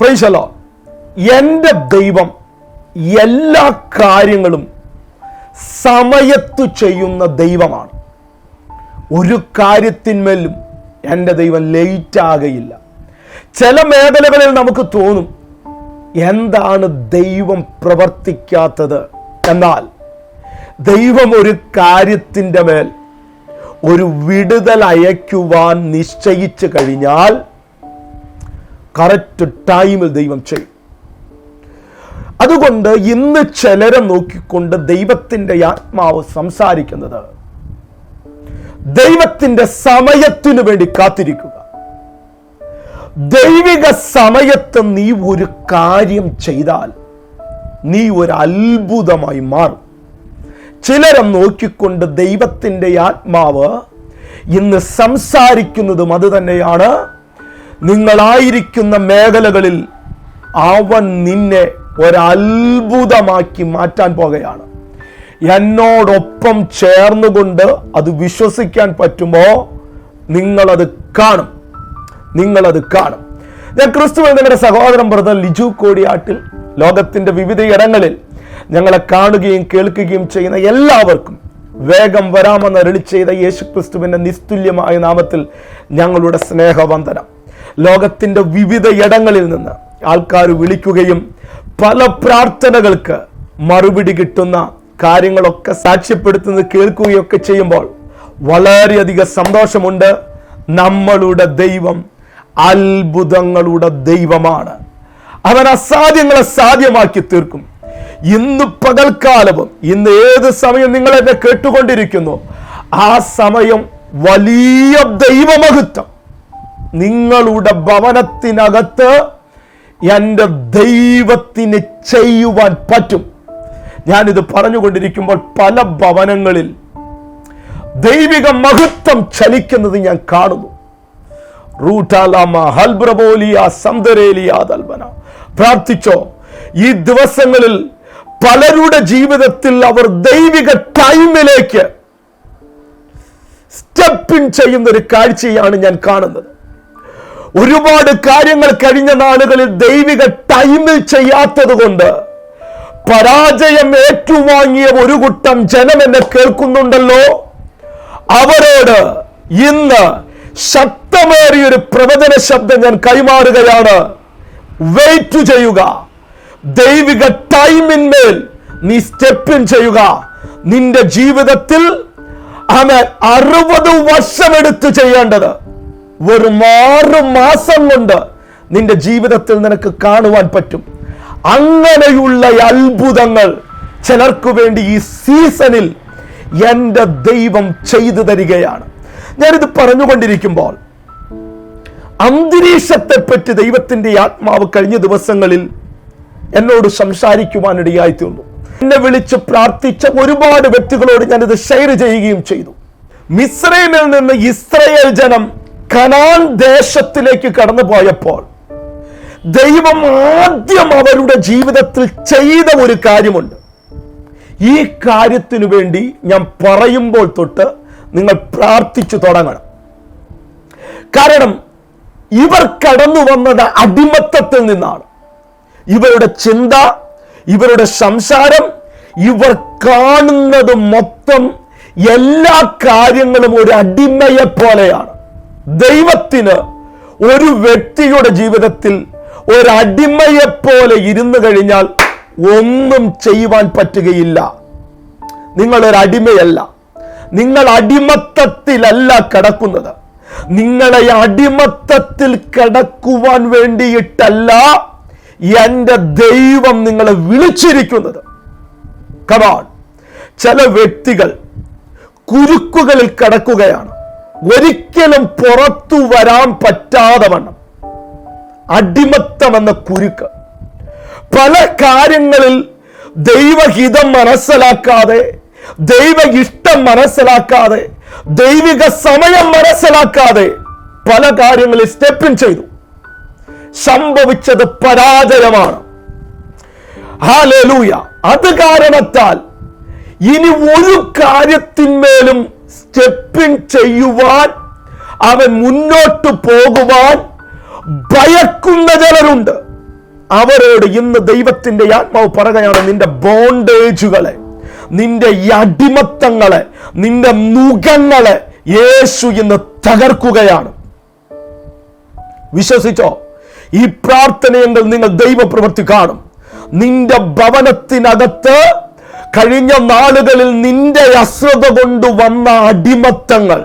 പ്രൈശലോ എന്റെ ദൈവം എല്ലാ കാര്യങ്ങളും സമയത്തു ചെയ്യുന്ന ദൈവമാണ്. ഒരു കാര്യത്തിന്മേലും എന്റെ ദൈവം ലേറ്റ് ആകയില്ല. ചില മേഖലകളിൽ നമുക്ക് തോന്നും എന്താണ് ദൈവം പ്രവർത്തിക്കാത്തത്? എന്നാൽ ദൈവം ഒരു കാര്യത്തിന്റെ മേൽ ഒരു വിടുതൽ അയക്കുവാൻ നിശ്ചയിച്ചു കഴിഞ്ഞാൽ കറക്റ്റ് ടൈമിൽ ദൈവം ചെയ്യും. അതുകൊണ്ട് ഇന്ന് ചിലരെ നോക്കിക്കൊണ്ട് ദൈവത്തിന്റെ ആത്മാവ് സംസാരിക്കുന്നത് ദൈവത്തിന്റെ സമയത്തിനു വേണ്ടി കാത്തിരിക്കുക. ദൈവിക സമയത്ത് നീ ഒരു കാര്യം ചെയ്താൽ നീ ഒരു അത്ഭുതമായി മാറും. ചിലരെ നോക്കിക്കൊണ്ട് ദൈവത്തിന്റെ ആത്മാവ് ഇന്ന് സംസാരിക്കുന്നതും അത് തന്നെയാണ് നിങ്ങളായിരിക്കുന്ന മേഖലകളിൽ അവൻ നിന്നെ ഒരത്ഭുതമാക്കി മാറ്റാൻ പോകുകയാണ് എന്നോടൊപ്പം ചേർന്നുകൊണ്ട് അത് വിശ്വസിക്കാൻ പറ്റുമോ? നിങ്ങളത് കാണും. നിങ്ങളത് കാണും. ഞാൻ ക്രിസ്തു നിങ്ങളുടെ സഹോദരൻ ബ്രദർ ലിജു കോടിയാട്ടിൽ ലോകത്തിന്റെ വിവിധയിടങ്ങളിൽ ഞങ്ങളെ കാണുകയും കേൾക്കുകയും ചെയ്യുന്ന എല്ലാവർക്കും വേഗം വരാമെന്ന് അരളി ചെയ്ത യേശു ക്രിസ്തുവിന്റെ നിസ്തുല്യമായ നാമത്തിൽ ഞങ്ങളുടെ സ്നേഹവന്ദനം. ലോകത്തിന്റെ വിവിധ ഇടങ്ങളിൽ നിന്ന് ആൾക്കാർ വിളിക്കുകയും പല പ്രാർത്ഥനകൾക്ക് മറുപടി കിട്ടുന്ന കാര്യങ്ങളൊക്കെ സാക്ഷ്യപ്പെടുത്തുന്നത് കേൾക്കുകയൊക്കെ ചെയ്യുമ്പോൾ വളരെയധികം സന്തോഷമുണ്ട്. നമ്മളുടെ ദൈവം അത്ഭുതങ്ങളുടെ ദൈവമാണ്. അവൻ അസാധ്യങ്ങളെ സാധ്യമാക്കി തീർക്കും. ഇന്ന് പകൽക്കാലവും ഇന്ന് ഏത് സമയം നിങ്ങൾ എന്നെ കേട്ടുകൊണ്ടിരിക്കുന്നു ആ സമയം വലിയ ദൈവമഹത്വം. നിങ്ങളുടെ ഭവനത്തിനകത്ത് എന്റെ ദൈവത്തിന് ചെയ്യുവാൻ പറ്റും. ഞാനിത് പറഞ്ഞുകൊണ്ടിരിക്കുമ്പോൾ പല ഭവനങ്ങളിൽ ദൈവിക മഹത്വം ചലിക്കുന്നത് ഞാൻ കാണുന്നു. റൂട്ടാലാമ ഹൽബ്രബോലിയ പ്രാർത്ഥിച്ചോ ഈ ദിവസങ്ങളിൽ പലരുടെ ജീവിതത്തിൽ അവർ ദൈവിക ടൈമിലേക്ക് സ്റ്റെപ്പിൻ ചെയ്യുന്ന ഒരു കാഴ്ചയാണ് ഞാൻ കാണുന്നത്. ഒരുപാട് കാര്യങ്ങൾ കഴിഞ്ഞ നാളുകളിൽ ദൈവിക ടൈമിൽ ചെയ്യാത്തത് കൊണ്ട് പരാജയം ഏറ്റുവാങ്ങിയ ഒരു കൂട്ടം ജനം എന്നെ കേൾക്കുന്നുണ്ടല്ലോ. അവരോട് ഇന്ന് ശക്തമേറിയ ഒരു പ്രവചന ശബ്ദം ഞാൻ കൈമാറുകയാണ്. വെയിറ്റ് ചെയ്യുക. ദൈവിക ടൈമിന്മേൽ നീ സ്റ്റെപ്പിൻ ചെയ്യുക. നിന്റെ ജീവിതത്തിൽ അവൻ അറുപത് വർഷമെടുത്ത് ചെയ്യേണ്ടത്. വെറും ആറ് മാസം കൊണ്ട് നിന്റെ ജീവിതത്തിൽ നിനക്ക് കാണുവാൻ പറ്റും. അങ്ങനെയുള്ള അത്ഭുതങ്ങൾ ചിലർക്ക് വേണ്ടി ഈ സീസണിൽ എന്റെ ദൈവം ചെയ്തു തരികയാണ്. ഞാനിത് പറഞ്ഞുകൊണ്ടിരിക്കുമ്പോൾ അന്തരീക്ഷത്തെ പറ്റി ദൈവത്തിന്റെ ആത്മാവ് കഴിഞ്ഞ ദിവസങ്ങളിൽ എന്നോട് സംസാരിക്കുവാനിടയായി തീർന്നു. എന്നെ വിളിച്ച് പ്രാർത്ഥിച്ച ഒരുപാട് വ്യക്തികളോട് ഞാനിത് ഷെയർ ചെയ്യുകയും ചെയ്തു. മിസ്രൈമിൽ നിന്ന് ഇസ്രയേൽ ജനം കനാൻ ദേശത്തിലേക്ക് കടന്നു പോയപ്പോൾ ദൈവം ആദ്യം അവരുടെ ജീവിതത്തിൽ ചെയ്ത ഒരു കാര്യമുണ്ട്. ഈ കാര്യത്തിനു വേണ്ടി ഞാൻ പറയുമ്പോൾ തൊട്ട് നിങ്ങൾ പ്രാർത്ഥിച്ചു തുടങ്ങണം. കാരണം ഇവർ കടന്നു വന്നത് അടിമത്തത്തിൽ നിന്നാണ്. ഇവരുടെ ചിന്ത ഇവരുടെ സംസാരം ഇവർ കാണുന്നത് മൊത്തം എല്ലാ കാര്യങ്ങളും ഒരു അടിമയെ പോലെയാണ് ദൈവത്തിന് ഒരു വ്യക്തിയുടെ ജീവിതത്തിൽ ഒരു അടിമയെ പോലെ ഇരുന്നു കഴിഞ്ഞാൽ ഒന്നും ചെയ്യുവാൻ പറ്റുകയില്ല. നിങ്ങളൊരടിമയല്ല നിങ്ങൾ അടിമത്തത്തിലല്ല കിടക്കുന്നത്. നിങ്ങളെ അടിമത്തത്തിൽ കിടക്കുവാൻ വേണ്ടിയിട്ടല്ല എന്റെ ദൈവം നിങ്ങളെ വിളിച്ചിരിക്കുന്നത്. കമാൺ ചില വ്യക്തികൾ കുരുക്കുകളിൽ കിടക്കുകയാണ്. ഒരിക്കലും പുറത്തു വരാൻ പറ്റാതെ വണ്ണം. അടിമത്തം എന്ന കുരുക്ക്. പല കാര്യങ്ങളിൽ ദൈവഹിതം മനസ്സിലാക്കാതെ ദൈവ ഇഷ്ടം മനസ്സിലാക്കാതെ ദൈവിക സമയം മനസ്സിലാക്കാതെ പല കാര്യങ്ങളിൽ സ്റ്റെപ്പിൻ ചെയ്തു. സംഭവിച്ചത് പരാജയമാണ്. അത് കാരണത്താൽ ഇനി ഒരു കാര്യത്തിന്മേലും സ്റ്റെപ്പിൻ ചെയ്യുവാൻ അവൻ മുന്നോട്ട് പോകുവാൻ ഭയക്കുന്ന ചിലരുണ്ട്. അവരോട് ഇന്ന് ദൈവത്തിന്റെ ആത്മാവ് പറയുകയാണ് നിന്റെ ബോണ്ടേജുകളെ നിന്റെ അടിമത്തങ്ങളെ നിന്റെ മുഖങ്ങളെ യേശു ഇന്ന് തകർക്കുകയാണ്. വിശ്വസിച്ചോ? ഈ പ്രാർത്ഥനയെങ്കിൽ നിങ്ങൾ ദൈവപ്രവൃത്തി കാണും. നിന്റെ ഭവനത്തിനകത്ത് കഴിഞ്ഞ നാളുകളിൽ നിന്റെ അശ്രദ്ധ കൊണ്ട് വന്ന അടിമത്തങ്ങൾ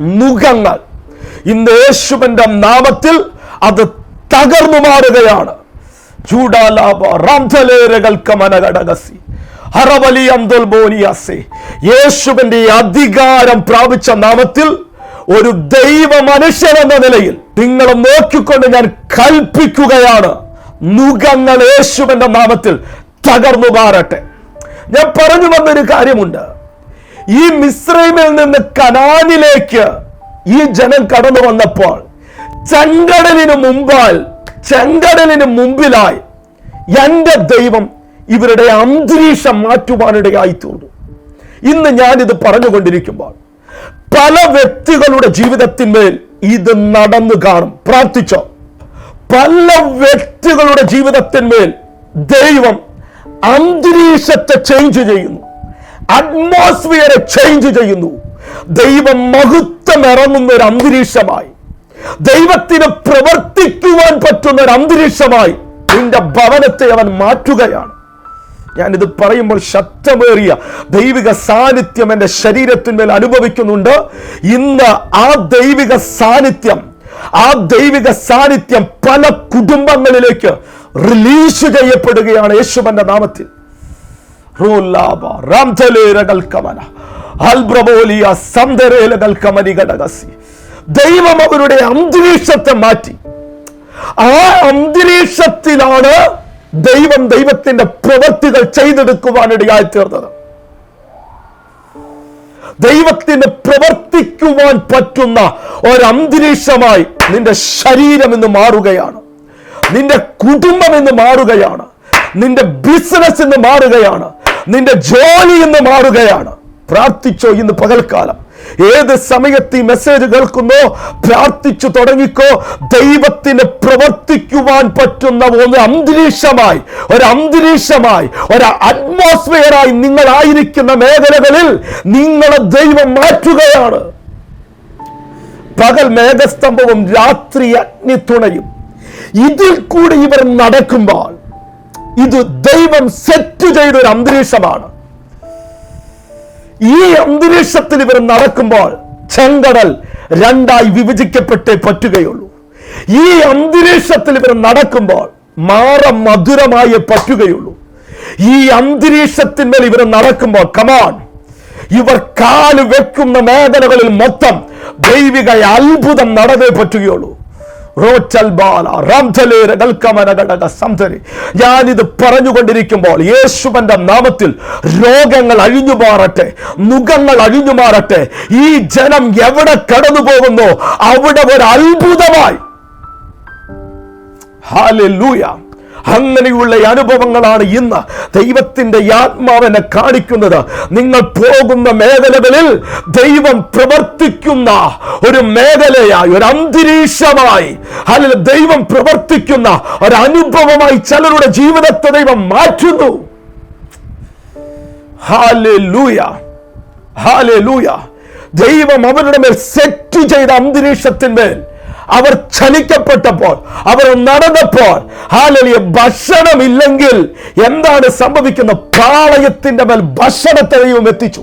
മുഖങ്ങൾ ഇന്ന് യേശുവിന്റെ നാമത്തിൽ അത് തകർന്നു മാറുകയാണ്. യേശുവിന്റെ അധികാരം പ്രാപിച്ച നാമത്തിൽ ഒരു ദൈവ മനുഷ്യൻ എന്ന നിലയിൽ നിങ്ങളെ നോക്കിക്കൊണ്ട് ഞാൻ കൽപ്പിക്കുകയാണ്. നുഖങ്ങൾ യേശുവിന്റെ നാമത്തിൽ തകർന്നു മാറട്ടെ. ഞാൻ പറഞ്ഞു വന്നൊരു കാര്യമുണ്ട്. ഈ മിശ്രൈമിൽ നിന്ന് കനാനിലേക്ക് ഈ ജനം കടന്നു വന്നപ്പോൾ ചെങ്കടലിന് മുമ്പാൽ ചെങ്കടലിന് മുമ്പിലായി എന്റെ ദൈവം ഇവരുടെ അന്തരീക്ഷം മാറ്റുവാനിടയായി തീർന്നു ഇന്ന് ഞാനിത് പറഞ്ഞുകൊണ്ടിരിക്കുമ്പോൾ പല വ്യക്തികളുടെ ജീവിതത്തിന്മേൽ ഇത് നടന്നു കാണും. പ്രാർത്ഥിച്ചോ? പല വ്യക്തികളുടെ ജീവിതത്തിന്മേൽ ദൈവം അന്തരീക്ഷത്തെ ചേഞ്ച് ചെയ്യുന്നു. അറ്റ്മോസ്ഫിയറെ ചേഞ്ച് ചെയ്യുന്നു. ദൈവം മഹത്വം ഇറങ്ങുന്ന ഒരു അന്തരീക്ഷമായി. ദൈവത്തിന് പ്രവർത്തിക്കുവാൻ പറ്റുന്ന ഒരു അന്തരീക്ഷമായി നിന്റെ ഭവനത്തെ അവൻ മാറ്റുകയാണ്. ഞാനിത് പറയുമ്പോൾ ശക്തമേറിയ ദൈവിക സാന്നിധ്യം എന്റെ ശരീരത്തിന്മേൽ അനുഭവിക്കുന്നുണ്ട്. ഇന്ന് ആ ദൈവിക സാന്നിധ്യം ആ ദൈവിക സാന്നിധ്യം പല കുടുംബങ്ങളിലേക്ക് റിലീസ് ചെയ്യപ്പെടുകയാണ് യേശുവന്റെ നാമത്തിൽ. ദൈവം അവരുടെ അന്തരീക്ഷത്തെ മാറ്റി. ആ അന്തരീക്ഷത്തിലാണ് ദൈവം ദൈവത്തിന്റെ പ്രവൃത്തികൾ ചെയ്തെടുക്കുവാനിടയായി തീർന്നത്. ദൈവത്തിന് പ്രവർത്തിക്കുവാൻ പറ്റുന്ന ഒരന്തരീക്ഷമായി നിന്റെ ശരീരം ഇന്ന് മാറുകയാണ്. നിന്റെ കുടുംബം ഇന്ന് മാറുകയാണ്. നിന്റെ ബിസിനസ് ഇന്ന് മാറുകയാണ്. നിന്റെ ജോലി ഇന്ന് മാറുകയാണ്. പ്രാർത്ഥിച്ചോ ഇന്ന് പകൽക്കാലം. ഏത് സമയത്ത് ഈ മെസ്സേജ് കേൾക്കുന്നോ പ്രാർത്ഥിച്ചു തുടങ്ങിക്കോ ദൈവത്തിന് പ്രവർത്തിക്കുവാൻ പറ്റുന്ന ഒരു അന്തരീക്ഷമായി ഒരു അന്തരീക്ഷമായി ഒരു അറ്റ്മോസ്ഫിയറായി നിങ്ങളായിരിക്കുന്ന മേഖലകളിൽ നിങ്ങളെ ദൈവം മാറ്റുകയാണ്. പകൽ മേഘസ്തംഭവും രാത്രി അഗ്നിത്തുണയും. ഇതിൽ കൂടി ഇവർ നടക്കുമ്പോൾ ഇത് ദൈവം സെറ്റ് ചെയ്ത ഒരു അന്തരീക്ഷമാണ്. ഈ അന്തരീക്ഷത്തിൽ ഇവർ നടക്കുമ്പോൾ ചെങ്കടൽ രണ്ടായി വിഭജിക്കപ്പെട്ടേ പറ്റുകയുള്ളൂ. ഈ അന്തരീക്ഷത്തിൽ ഇവർ നടക്കുമ്പോൾ മാറ മധുരമായേ പറ്റുകയുള്ളൂ. ഈ അന്തരീക്ഷത്തിന്മേൽ ഇവർ നടക്കുമ്പോൾ കമാൺ ഇവർ കാൽ വെക്കുന്ന മേഖലകളിൽ മൊത്തം ദൈവിക അത്ഭുതം നടന്നേ പറ്റുകയുള്ളൂ. ഞാനിത് പറഞ്ഞുകൊണ്ടിരിക്കുമ്പോൾ യേശുവന്റെ നാമത്തിൽ രോഗങ്ങൾ അഴിഞ്ഞു മാറട്ടെ മുഖങ്ങൾ അഴിഞ്ഞു മാറട്ടെ. ഈ ജനം എവിടെ കടന്നു പോകുന്നു? അവിടെ ഒരു അത്ഭുതമായി. ഹാലൂയ അങ്ങനെയുള്ള അനുഭവങ്ങളാണ് ഇന്ന് ദൈവത്തിന്റെ ആത്മാവിനെ കാണിക്കുന്നത്. നിങ്ങൾ പോകുന്ന മേഖലകളിൽ ദൈവം പ്രവർത്തിക്കുന്ന ഒരു മേഖലയായി ഒരു അന്തരീക്ഷമായി അല്ലെങ്കിൽ ദൈവം പ്രവർത്തിക്കുന്ന ഒരു അനുഭവമായി ചിലരുടെ ജീവിതത്തെ ദൈവം മാറ്റുന്നു. ദൈവം അവരുടെ മേൽ സെറ്റ് ചെയ്ത അന്തരീക്ഷത്തിന്മേൽ അവർ ചലിക്കപ്പെട്ടപ്പോൾ അവർ നടന്നപ്പോൾ. ഹാലലിയ ഭക്ഷണമില്ലെങ്കിൽ എന്താണ് സംഭവിക്കുന്നത് പാളയത്തിന്റെ മേൽ ഭക്ഷണത്തെയും എത്തിച്ചു.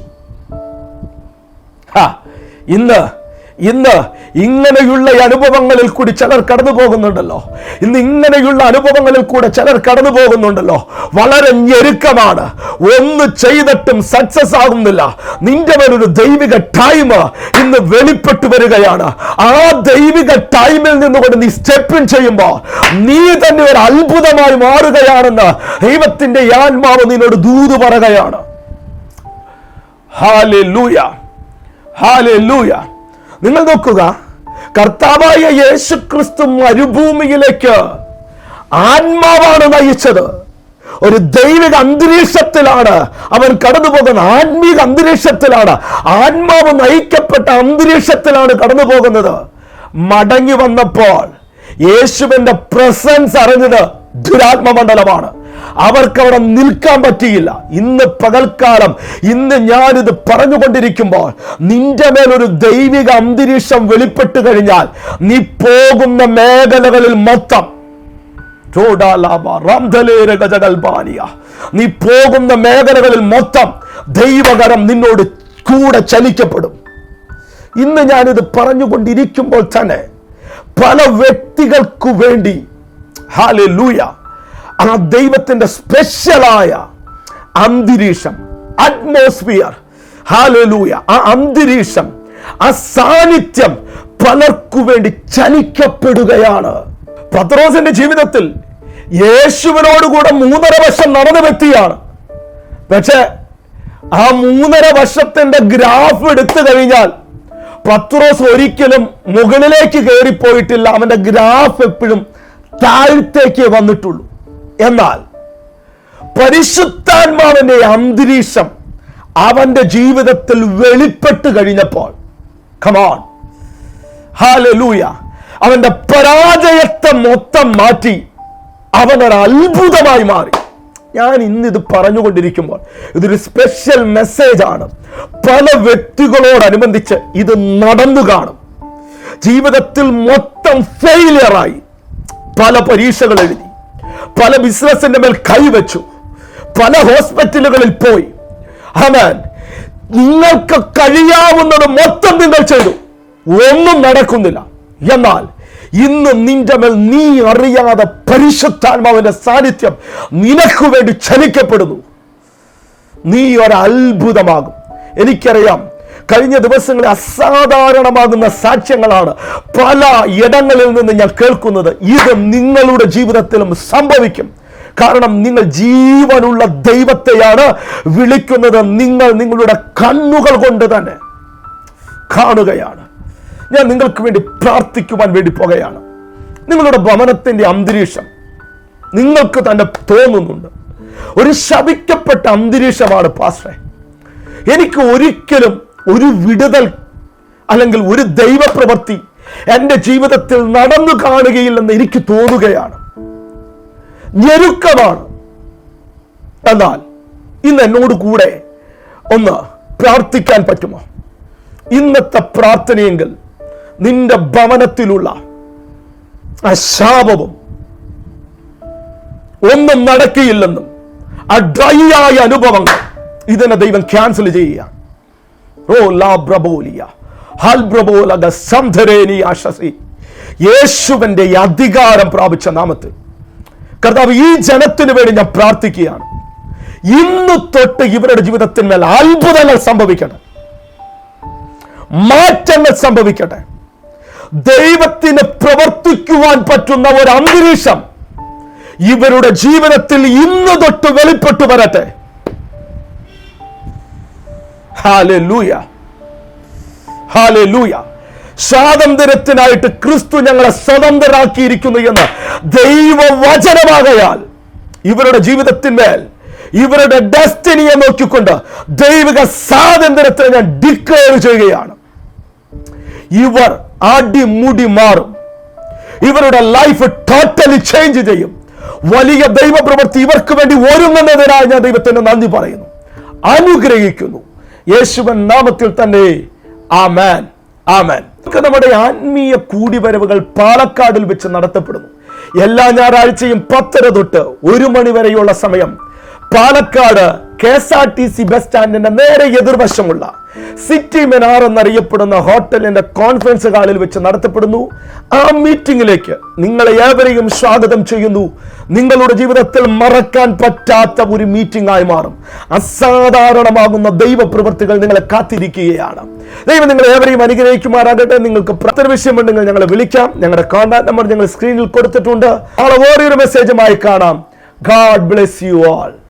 ഇന്ന് ഇന്ന് ഇങ്ങനെയുള്ള അനുഭവങ്ങളിൽ കൂടി ചിലർ കടന്നു പോകുന്നുണ്ടല്ലോ. ഇന്ന് ഇങ്ങനെയുള്ള അനുഭവങ്ങളിൽ കൂടെ ചിലർ കടന്നു പോകുന്നുണ്ടല്ലോ. വളരെ ഞെരുക്കമാണ്. ഒന്ന് ചെയ്തിട്ടും സക്സസ് ആകുന്നില്ല. നിന്റെ മേലൊരു ദൈവിക ടൈം ഇന്ന് വെളിപ്പെട്ടു വരികയാണ്. ആ ദൈവിക ടൈമിൽ നിന്നുകൊണ്ട് നീ സ്റ്റെപ്പിൻ ചെയ്യുമ്പോൾ നീ തന്നെ ഒരു അത്ഭുതമായി മാറുകയാണെന്ന് ദൈവത്തിന്റെ ആത്മാവ് നിന്നോട് ദൂത് പറയുകയാണ്. ഹാലെ ലൂയ ഹാലെ ഹാലൂയ നിങ്ങൾ നോക്കുക. കർത്താവായ യേശു ക്രിസ്തു മരുഭൂമിയിലേക്ക് ആത്മാവാണ് നയിച്ചത്. ഒരു ദൈവിക അന്തരീക്ഷത്തിലാണ് അവൻ കടന്നു പോകുന്നത് ആത്മീക അന്തരീക്ഷത്തിലാണ് ആത്മാവ് നയിക്കപ്പെട്ട അന്തരീക്ഷത്തിലാണ് കടന്നു പോകുന്നത് മടങ്ങി വന്നപ്പോൾ യേശുവിന്റെ പ്രസൻസ് അറിഞ്ഞത് ദുരാത്മമണ്ഡലമാണ്. അവർക്ക് അവിടെ നിൽക്കാൻ പറ്റിയില്ല ഇന്ന് പകൽക്കാലം ഇന്ന് ഞാനിത് പറഞ്ഞുകൊണ്ടിരിക്കുമ്പോൾ നിന്റെ മേലൊരു ദൈവിക അന്തരീക്ഷം വെളിപ്പെട്ട് കഴിഞ്ഞാൽ നീ പോകുന്ന മേഖലകളിൽ മൊത്തം. നീ പോകുന്ന മേഖലകളിൽ മൊത്തം ദൈവകരം നിന്നോട് കൂടെ ചലിക്കപ്പെടും ഇന്ന് ഞാനിത് പറഞ്ഞുകൊണ്ടിരിക്കുമ്പോൾ തന്നെ പല വ്യക്തികൾക്കു വേണ്ടി ഹാലെ ലൂയ ആ ദൈവത്തിന്റെ സ്പെഷ്യലായ അന്തരീക്ഷം അറ്റ്മോസ്ഫിയർ ഹാലലൂയ ആ അന്തരീക്ഷം ആ സാന്നിധ്യം പലർക്കു വേണ്ടി ചലിക്കപ്പെടുകയാണ്. പത്രോസിന്റെ ജീവിതത്തിൽ യേശുവിനോടുകൂടെ മൂന്നര വർഷം നടന്ന വ്യക്തിയാണ്. പക്ഷേ ആ മൂന്നര വർഷത്തിന്റെ ഗ്രാഫ് എടുത്തു കഴിഞ്ഞാൽ പത്രോസ് ഒരിക്കലും മുകളിലേക്ക് കയറിപ്പോയിട്ടില്ല. അവന്റെ ഗ്രാഫ് എപ്പോഴും താഴത്തേക്ക് വന്നിട്ടുള്ളൂ. എന്നാൽ പരിശുദ്ധാത്മാവിന്റെ അന്തരീക്ഷം അവന്റെ ജീവിതത്തിൽ വെളിപ്പെട്ട് കഴിഞ്ഞപ്പോൾ കമാൺ ഹാലലൂയ അവന്റെ പരാജയത്തെ മൊത്തം മാറ്റി അവനൊരു അത്ഭുതമായി മാറി. ഞാൻ ഇന്ന് ഇത് പറഞ്ഞുകൊണ്ടിരിക്കുമ്പോൾ ഇതൊരു സ്പെഷ്യൽ മെസ്സേജ് ആണ്. പല വ്യക്തികളോടനുബന്ധിച്ച് ഇത് നടന്നു കാണും. ജീവിതത്തിൽ മൊത്തം ഫെയിലിയറായി പല പരീക്ഷകൾ എഴുതി. പല ബിസിനസിന്റെ മേൽ കൈവച്ചു പല ഹോസ്പിറ്റലുകളിൽ പോയി. ഹമാൻ നിങ്ങൾക്ക് കഴിയാവുന്നത് മൊത്തം നിങ്ങൾ ചെയ്തു. ഒന്നും നടക്കുന്നില്ല. എന്നാൽ ഇന്ന് നിന്റെ മേൽ നീ അറിയാതെ പരിശുദ്ധാത്മാവിന്റെ സാന്നിധ്യം നിനക്ക് വേണ്ടി ചലിക്കപ്പെടുന്നു നീ ഒരത്ഭുതമാകും. എനിക്കറിയാം കഴിഞ്ഞ ദിവസങ്ങളിൽ അസാധാരണമാകുന്ന സാക്ഷ്യങ്ങളാണ് പല ഇടങ്ങളിൽ നിന്ന് ഞാൻ കേൾക്കുന്നത്. ഇത് നിങ്ങളുടെ ജീവിതത്തിലും സംഭവിക്കും. കാരണം നിങ്ങൾ ജീവനുള്ള ദൈവത്തെയാണ് വിളിക്കുന്നത്. നിങ്ങൾ നിങ്ങളുടെ കണ്ണുകൾ കൊണ്ട് തന്നെ കാണുകയാണ്. ഞാൻ നിങ്ങൾക്ക് വേണ്ടി പ്രാർത്ഥിക്കുവാൻ വേണ്ടി പോകുകയാണ്. നിങ്ങളുടെ ഭവനത്തിന്റെ അന്തരീക്ഷം നിങ്ങൾക്ക് തന്നെ തോന്നുന്നുണ്ട്. ഒരു ശപിക്കപ്പെട്ട അന്തരീക്ഷമാണ് പാസ്റ്റേ എനിക്ക് ഒരിക്കലും ഒരു വിടുതൽ അല്ലെങ്കിൽ ഒരു ദൈവപ്രവൃത്തി എന്റെ ജീവിതത്തിൽ നടന്നു കാണുകയില്ലെന്ന് എനിക്ക് തോന്നുകയാണ്. ഞെരുക്കമാണ്. എന്നാൽ ഇന്ന് എന്നോട് കൂടെ ഒന്ന് പ്രാർത്ഥിക്കാൻ പറ്റുമോ? ഇന്നത്തെ പ്രാർത്ഥനയെങ്കിൽ നിന്റെ ഭവനത്തിലുള്ള ആ ശാപവും ഒന്നും നടക്കുകയില്ലെന്നും ആ ഡ്രൈ ആയ അനുഭവങ്ങൾ ഇതിനെ ദൈവം ക്യാൻസൽ ചെയ്യുക. ബ്രബോലിയ. സംധരേനി ആശസി യേശുവിന്റെ അധികാരം പ്രാപിച്ച നാമത്തിൽ. കർത്താവ് ഈ ജനത്തിന് വേണ്ടി ഞാൻ പ്രാർത്ഥിക്കുകയാണ്. ഇന്ന് തൊട്ട് ഇവരുടെ ജീവിതത്തിന്മേൽ അത്ഭുതങ്ങൾ സംഭവിക്കട്ടെ. മാറ്റങ്ങൾ സംഭവിക്കട്ടെ. ദൈവത്തിന് പ്രവർത്തിക്കുവാൻ പറ്റുന്ന ഒരു അന്തരീക്ഷം ഇവരുടെ ജീവിതത്തിൽ ഇന്ന് തൊട്ട് വെളിപ്പെട്ടു വരട്ടെ. ഹാലൂയ ഹാലൂയ സ്വാതന്ത്ര്യത്തിനായിട്ട് ക്രിസ്തു ഞങ്ങളെ സ്വതന്ത്രരാക്കിയിരിക്കുന്നു എന്ന് ദൈവവചനമാകയാൽ ഇവരുടെ ജീവിതത്തിന്മേൽ ഇവരുടെ ഡെസ്റ്റിനിയെ നോക്കിക്കൊണ്ട് ദൈവിക സ്വാതന്ത്ര്യത്തെ ഞാൻ ഡിക്ലെയർ ചെയ്യുകയാണ്. ഇവർ അടിമുടി മാറും. ഇവരുടെ ലൈഫ് ടോട്ടലി ചേഞ്ച് ചെയ്യും. വലിയ ദൈവപ്രവൃത്തി ഇവർക്ക് വേണ്ടി ഒരുങ്ങുന്നതിനായി ഞാൻ ദൈവത്തിന് നന്ദി പറയുന്നു. അനുഗ്രഹിക്കുന്നു. യേശുവൻ നാമത്തിൽ തന്നെ. ആമേൻ. ആമേൻ. നമുക്ക് നമ്മുടെ ആത്മീയ കൂടിവരവുകൾ പാലക്കാടിൽ വെച്ച് നടത്തപ്പെടുന്നു. എല്ലാ ഞായറാഴ്ചയും പത്തര തൊട്ട് ഒരു മണി വരെയുള്ള സമയം Palakkad K S R T C bus സ്റ്റാൻഡിന്റെ നേരെ എതിർവശമുള്ള സിറ്റി മെനാർ എന്നറിയപ്പെടുന്ന ഹോട്ടലിന്റെ കോൺഫറൻസ് ഹാളിൽ വെച്ച് നടത്തപ്പെടുന്നു. ആ മീറ്റിംഗിലേക്ക് നിങ്ങളെ ഏവരെയും സ്വാഗതം ചെയ്യുന്നു. നിങ്ങളുടെ ജീവിതത്തിൽ മറക്കാൻ പറ്റാത്ത ഒരു മീറ്റിംഗ് ആയി മാറും. അസാധാരണമാകുന്ന ദൈവ പ്രവൃത്തികൾ നിങ്ങളെ കാത്തിരിക്കുകയാണ്. ദൈവം നിങ്ങളെ ഏവരെയും അനുഗ്രഹിക്കുമാറാകട്ടെ. നിങ്ങൾക്ക് പ്രത്യേക വിഷയമുണ്ടെങ്കിൽ ഞങ്ങളെ വിളിക്കാം. ഞങ്ങളുടെ കോൺടാക്ട് നമ്പർ ഞങ്ങൾ സ്ക്രീനിൽ കൊടുത്തിട്ടുണ്ട്. നാളെ ഓരോ മെസ്സേജുമായി കാണാം. God bless you all